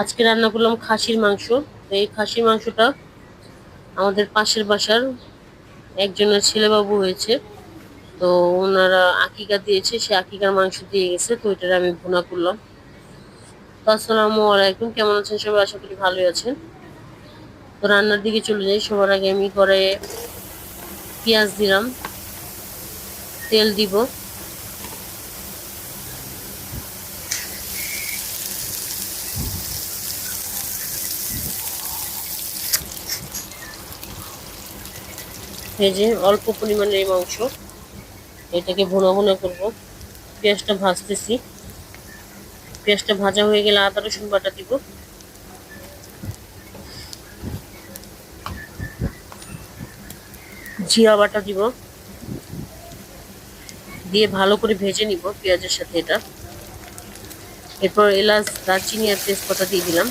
আজকে রান্না করলাম খাসির মাংস। তো এই খাসির মাংসটা আমাদের পাশের বাসার একজনের ছেলেবাবু হয়েছে। তো ওনারা আকিকা দিয়েছে, সে আকিকার মাংস দিয়ে গেছে, তো ওইটার আমি ভুনা করলাম। তো আসসালামু আলাইকুম, কেমন আছেন সবাই? আশা করি ভালোই আছেন। তো রান্নার দিকে চলে যাই। সবার আগে আমি করে পেঁয়াজ দিলাম, তেল দিব। ভেজে অল্প পরিমাণের এই মাংস। এটাকে ভুনা ভুনা করব। পেঁয়াজটা ভাজতেছি। পেঁয়াজটা ভাজা হয়ে গেলে আদা, রসুন বাটা দিব। জিরা বাটা দিব। দিয়ে ভালো করে ভেজে নিব পেঁয়াজের সাথে এটা। এরপর এলাচ, দারচিনি আর তেজপাতা দিয়ে দিলাম।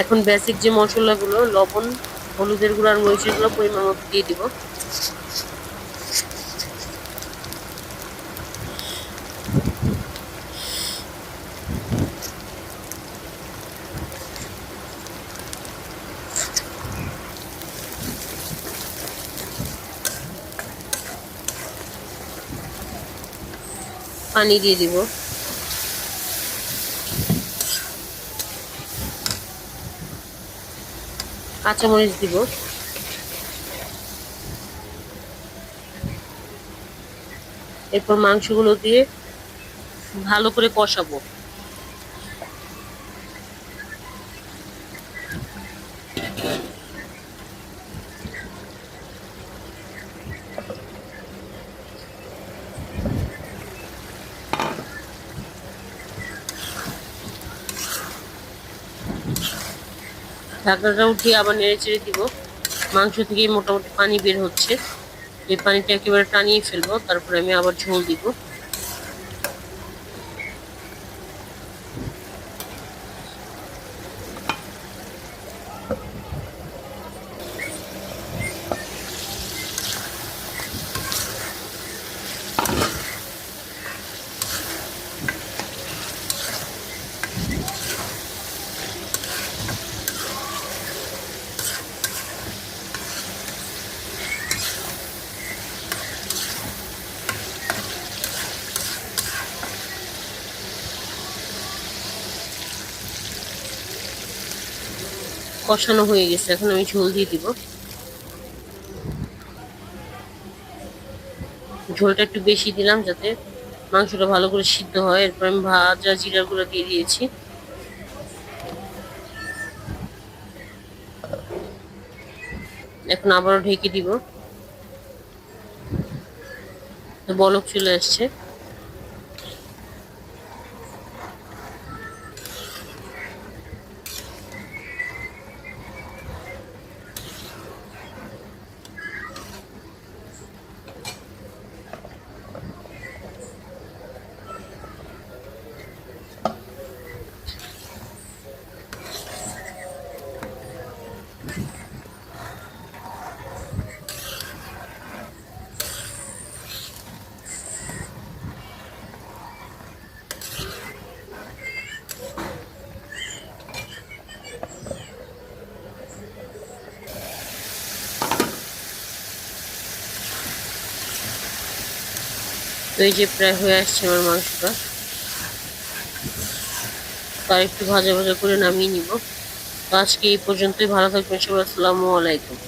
এখন বেসিক যে মশলাগুলো, লবণ, হলুদের গুঁড়ো আর মরিচের গুঁড়ো পরিমাণ মতো দিয়ে দিব। পানি দিয়ে দিব। কাঁচামরিচ দিব। এরপর মাংসগুলো দিয়ে ভালো করে কষাবো। ঢাকনাটা উঠিয়ে আবার নেড়ে চেড়ে দিব। মাংস থেকে মোটামুটি পানি বের হচ্ছে। এই পানিটা একেবারে টানিয়ে ফেলব, তারপরে আমি আবার ঝোল দিব। কষানো হয়ে গেছে, এখন আমি ঝোল দিয়ে দিব। ঝোলটা একটু বেশি দিলাম যাতে মাংসটা ভালো করে সিদ্ধ হয়। এরপর আমি ভাজা জিরাগুলো দিয়ে দিয়েছি। এখন আবারও ঢেকে দিব। বলক চলে আসছে। তো এই যে প্রায় হয়ে আসছে আমার মাংসটা। তার একটু ভাজা ভাজা করে নামিয়ে নিব। আজকে এই পর্যন্তই, ভালো থাকবেন, সবাই, আসসালামু আলাইকুম।